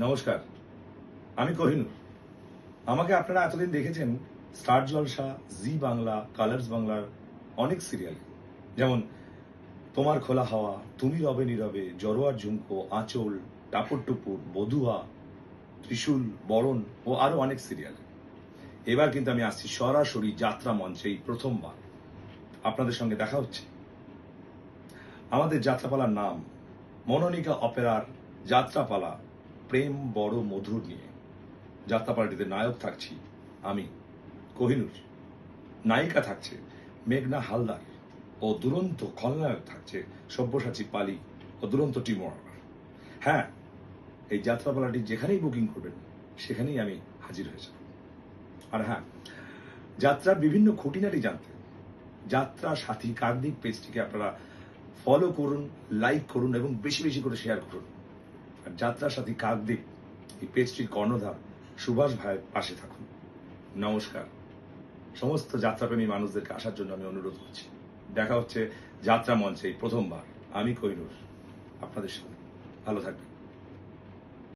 নমস্কার। আমি কোহিনুর। আমাকে আপনারা এতদিন দেখেছেন, স্টার জলসা, জি বাংলা, কালার্স বাংলার অনেক সিরিয়াল। যেমন, তোমার খোলা হাওয়া, তুমি রবে নীরবে জরোয়ার ঝুমকো, আঁচল, টাপুর টুপুর, বধুয়া, ত্রিশূল, বরণ ও আরও অনেক সিরিয়াল। এবার কিন্তু আমি আসছি সরাসরি যাত্রা মঞ্চে এই প্রথমবার। আপনাদের সঙ্গে দেখা হচ্ছে। আমাদের যাত্রাপালার নাম মনোনিকা অপেরার যাত্রাপালা। প্রেম বড় মধুর নিয়ে। যাত্রাপালাটিতে নায়ক থাকছি আমি, কোহিনুর। নায়িকা থাকছে মেঘনা হালদার ও দুরন্ত খলনায়ক থাকছে সব্যসাচী পালি ও দুরন্ত টিমোয়ার হ্যাঁ এই যাত্রাপালাটি যেখানেই বুকিং করবেন, সেখানেই আমি হাজির হয়ে যাব। আর হ্যাঁ যাত্রার বিভিন্ন খুঁটিনাটি জানতে। যাত্রা সাথী কার্দিক পেজটিকে আপনারা ফলো করুন লাইক করুন এবং বেশি বেশি করে শেয়ার করুন। আর যাত্রা সাথী কাকদ্বীপ এই পেজটির কর্ণধার সুভাষ ভাইয়ের পাশে থাকুন। নমস্কার। সমস্ত যাত্রাপ্রেমী মানুষদেরকে আসার জন্য আমি অনুরোধ করছি। দেখা হচ্ছে যাত্রা মঞ্চে প্রথমবার। আমি কৈনুর, আপনাদের সাথে। ভালো থাকবেন।